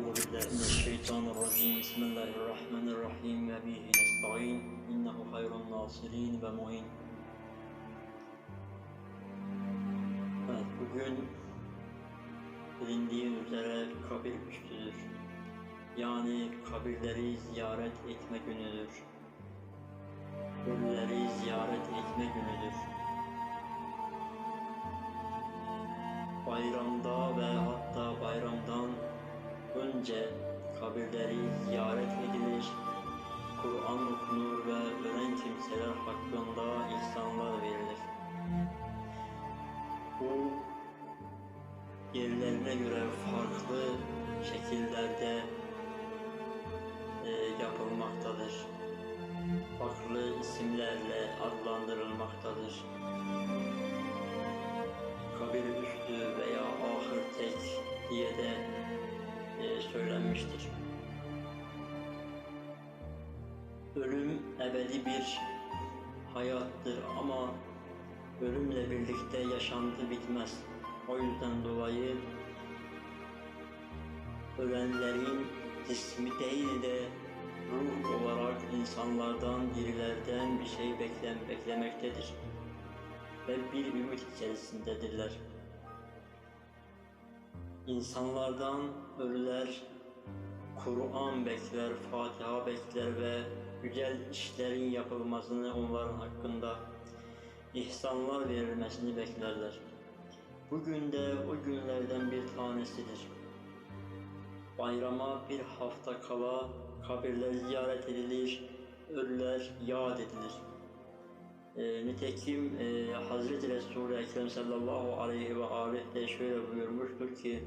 أعوذ بالله من الشيطان الرجيم بسم الله الرحمن الرحيم وبه نستعين إنه خير الناصرين ومعين Evet, bugün bilindiği üzere kabir üstüdür. Yani kabirleri ziyaret etme günüdür. Ölüleri ziyaret etme günüdür. Bayramda kabirleri ziyaret edilir, Kur'an okunur ve ölen kimseler hakkında ihsanlar verilir. Bu yerlerine göre farklı şekillerde e, yapılmaktadır. Farklı isimlerle adlandırılmaktadır. Söylenmiştir. Ölüm ebedi bir hayattır ama ölümle birlikte yaşantı bitmez. O yüzden dolayı ölenlerin cismi değil de ruh olarak insanlardan, dirilerden bir şey beklen beklemektedir ve bir ümit içerisindedirler. İnsanlardan ölüler Kur'an bekler, Fatiha bekler ve güzel işlerin yapılmasını onların hakkında ihsanlar verilmesini beklerler. Bugün de o günlerden bir tanesidir. Bayrama bir hafta kala kabirler ziyaret edilir, ölüler yad edilir. E, nitekim e, Hazreti Resul-i Ekrem sallallahu aleyhi ve de şöyle buyurmuştur ki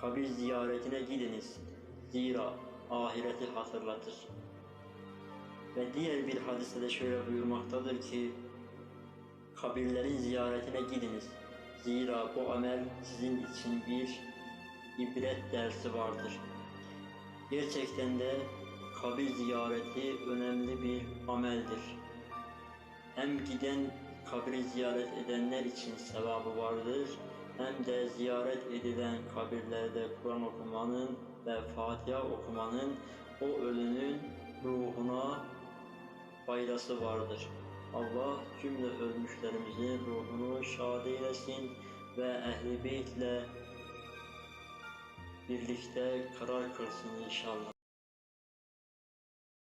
kabir ziyaretine gidiniz. Zira ahireti hatırlatır. Ve diğer bir hadiste de şöyle buyurmaktadır ki kabirlerin ziyaretine gidiniz. Zira bu amel sizin için bir ibret dersi vardır. Gerçekten de kabir ziyareti önemli bir ameldir. Hem giden kabri ziyaret edenler için sevabı vardır, hem de ziyaret edilen kabirlerde Kur'an okumanın ve Fatiha okumanın o ölünün ruhuna faydası vardır. Allah cümle ölmüşlerimizin ruhunu şad eylesin ve beytle birlikte karar kılsın inşallah.